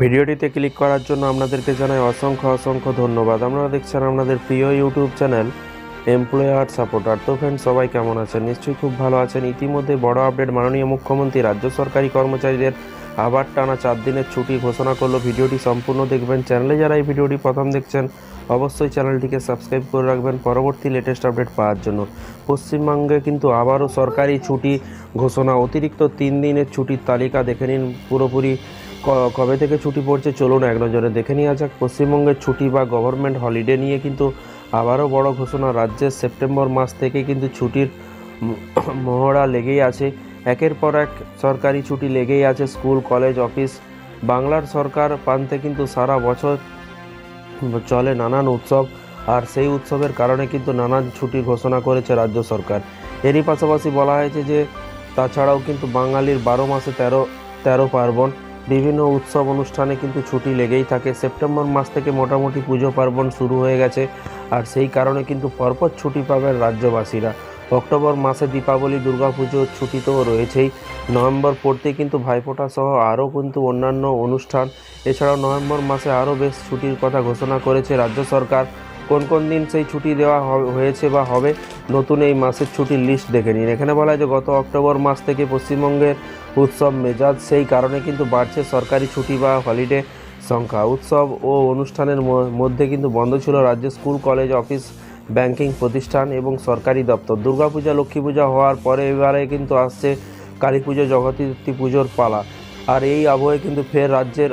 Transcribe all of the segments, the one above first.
ভিডিওটিতে ক্লিক করার জন্য আপনাদেরকে জানাই অসংখ্য অসংখ্য ধন্যবাদ। আপনারা দেখছেন আপনাদের প্রিয় ইউটিউব চ্যানেল এমপ্লয়ার সাপোর্টার। তো ফ্রেন্ড সবাই কেমন আছেন? নিশ্চয়ই খুব ভালো আছেন। ইতিমধ্যে বড় আপডেট মাননীয় মুখ্যমন্ত্রী, রাজ্য সরকারি কর্মচারীদের আবার টানা চার দিনের ছুটি ঘোষণা করল। ভিডিওটি সম্পূর্ণ দেখবেন। চ্যানেলে যারা এই ভিডিওটি প্রথম দেখছেন, অবশ্যই চ্যানেলটিকে সাবস্ক্রাইব করে রাখবেন পরবর্তী লেটেস্ট আপডেট পাওয়ার জন্য। পশ্চিমবঙ্গে কিন্তু আবারও সরকারি ছুটি ঘোষণা। অতিরিক্ত তিন দিনের ছুটির তালিকা দেখে নিন। পুরোপুরি কবে থেকে ছুটি পড়ছে চলুন এক নজরে দেখে নেওয়া যাক। পশ্চিমবঙ্গের ছুটি বা গভর্নমেন্ট হলিডে নিয়ে কিন্তু আবারও বড় ঘোষণা। রাজ্যের সেপ্টেম্বর মাস থেকে কিন্তু ছুটির মহড়া লেগেই আছে। একের পর এক সরকারি ছুটি লেগেই আছে। স্কুল, কলেজ, অফিস, বাংলার সরকার প্রান্তে কিন্তু সারা বছর চলে নানান উৎসব। আর সেই উৎসবের কারণে কিন্তু নানান ছুটি ঘোষণা করেছে রাজ্য সরকার। এরই পাশাপাশি বলা হয়েছে যে, তাছাড়াও কিন্তু বাঙালির বারো মাসে তেরো তেরো পার্বণ। বিভিন্ন উৎসব অনুষ্ঠানে কিন্তু ছুটি লেগেই থাকে। সেপ্টেম্বর মাস থেকে মোটামুটি পুজো পার্বণ শুরু হয়ে গেছে আর সেই কারণে কিন্তু পরপর ছুটি পাবেন রাজ্যবাসীরা। অক্টোবর মাসে দীপাবলি দুর্গাপুজোর ছুটি তো রয়েছেই। নভেম্বর পড়তে কিন্তু ভাইফোঁটা সহ আরও কিন্তু অন্যান্য অনুষ্ঠান। এছাড়াও নভেম্বর মাসে আরও বেশ ছুটির কথা ঘোষণা করেছে রাজ্য সরকার। কোন কোন দিন সেই ছুটি দেওয়া হয়েছে বা হবে নতুন এই মাসের ছুটির লিস্ট দেখে নিন। এখানে বলা হয় যে গত অক্টোবর মাস থেকে পশ্চিমবঙ্গের উৎসব মেজাজ সেই কারণে কিন্তু বাড়ছে সরকারি ছুটি বা হলিডে সংখ্যা। উৎসব ও অনুষ্ঠানের ম- মধ্যে কিন্তু বন্ধ ছিল রাজ্যের স্কুল কলেজ অফিস ব্যাংকিং প্রতিষ্ঠান এবং সরকারি দপ্তর। দুর্গাপূজা লক্ষ্মী পূজা হওয়ার পরে এবারে কিন্তু আসছে কালী পুজো জগতী পুজোর পালা। আর এই আবহে কিন্তু ফের রাজ্যের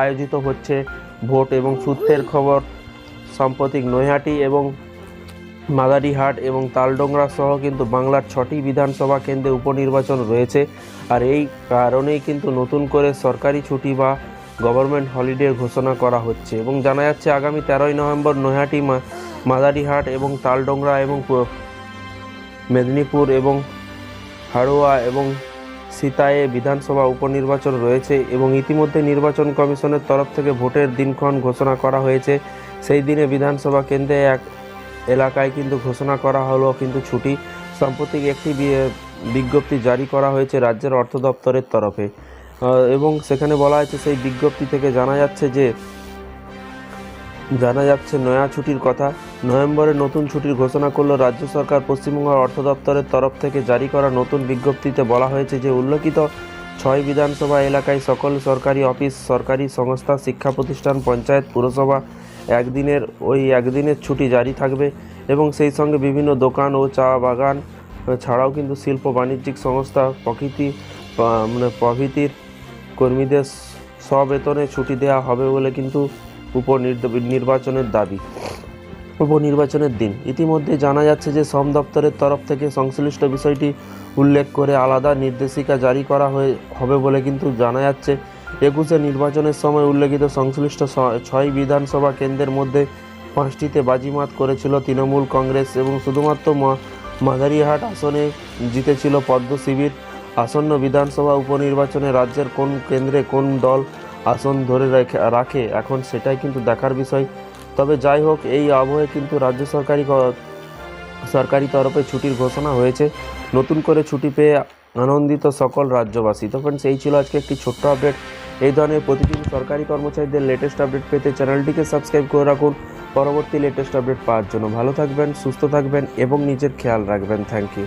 আয়োজিত হচ্ছে ভোট এবং সূত্রের খবর সাম্প্রতিক নৈহাটি এবং মাদারিহাট এবং তালডোংরা সহ কিন্তু বাংলার ছটি বিধানসভা কেন্দ্রে উপনির্বাচন রয়েছে। আর এই কারণেই কিন্তু নতুন করে সরকারি ছুটি বা গভর্নমেন্ট হলিডে ঘোষণা করা হচ্ছে এবং জানা যাচ্ছে আগামী তেরোই নভেম্বর নৈহাটি মাদারিহাট এবং তালডোংরা এবং মেদিনীপুর এবং হাড়োয়া এবং সিতায়ে বিধানসভা উপনির্বাচন রয়েছে এবং ইতিমধ্যে নির্বাচন কমিশনের তরফ থেকে ভোটের দিনক্ষণ ঘোষণা করা হয়েছে। সেই দিনে বিধানসভা কেন্দ্রে এক এলাকায় কিন্তু ঘোষণা করা হলো, কিন্তু ছুটি সাম্প্রতিক একটি বিজ্ঞপ্তি জারি করা হয়েছে রাজ্যের অর্থ দপ্তরের তরফে। এবং সেখানে বলা হয়েছে সেই বিজ্ঞপ্তি থেকে জানা যাচ্ছে যে, জানা যাচ্ছে নয়া ছুটির কথা। নভেম্বরে নতুন ছুটির ঘোষণা করল রাজ্য সরকার। পশ্চিমবঙ্গ অর্থ দপ্তরের তরফ থেকে জারি করা নতুন বিজ্ঞপ্তিতে বলা হয়েছে যে, উল্লেখিত ছয় বিধানসভা এলাকায় সকল সরকারি অফিস, সরকারি সংস্থা, শিক্ষা প্রতিষ্ঠান, পঞ্চায়েত, পুরসভা একদিনের ওই একদিনের ছুটি জারি থাকবে এবং সেই সঙ্গে বিভিন্ন দোকান ও চা বাগান, ছাড়াও কিন্তু শিল্প বাণিজ্যিক সংস্থা, প্রকৃতি মানে প্রভৃতির কর্মীদের সবেতনে ছুটি দেওয়া হবে বলে কিন্তু উপনির্বাচনের দাবি উপনির্বাচনের দিন। ইতিমধ্যে জানা যাচ্ছে যে শ্রম দপ্তরের তরফ থেকে সংশ্লিষ্ট বিষয়টি উল্লেখ করে আলাদা নির্দেশিকা জারি করা হয়ে, হবে বলে কিন্তু জানা যাচ্ছে। একুশে নির্বাচনের সময় উল্লেখিত সংশ্লিষ্ট ছয় বিধানসভা কেন্দ্রের মধ্যে পাঁচটিতে বাজিমাত করেছিল তৃণমূল কংগ্রেস এবং শুধুমাত্র মা- মাদারিহাট আসনে জিতেছিল পদ্ম শিবির। আসন্ন বিধানসভা উপনির্বাচনে রাজ্যের কোন কেন্দ্রে কোন দল আসন ধরে রাখে এখন সেটাই কিন্তু দেখার বিষয়। তবে যাই হোক, এই আবহে কিন্তু রাজ্য সরকারি সরকারি তরফে ছুটির ঘোষণা হয়েছে। নতুন করে ছুটি পেয়ে আনন্দিত সকল রাজ্যবাসী। তো ফ্রেন্ডস এই ছিল আজকে একটি ছোট্ট আপডেট এই ধরনের প্রতিদিন সরকারি কর্মচারীদের লেটেস্ট আপডেট পেতে চ্যানেলটিকে সাবস্ক্রাইব করে রাখুন। পরবর্তী লেটেস্ট আপডেট পাওয়ার জন্য ভালো থাকবেন, সুস্থ থাকবেন এবং নিজের খেয়াল রাখবেন। Thank you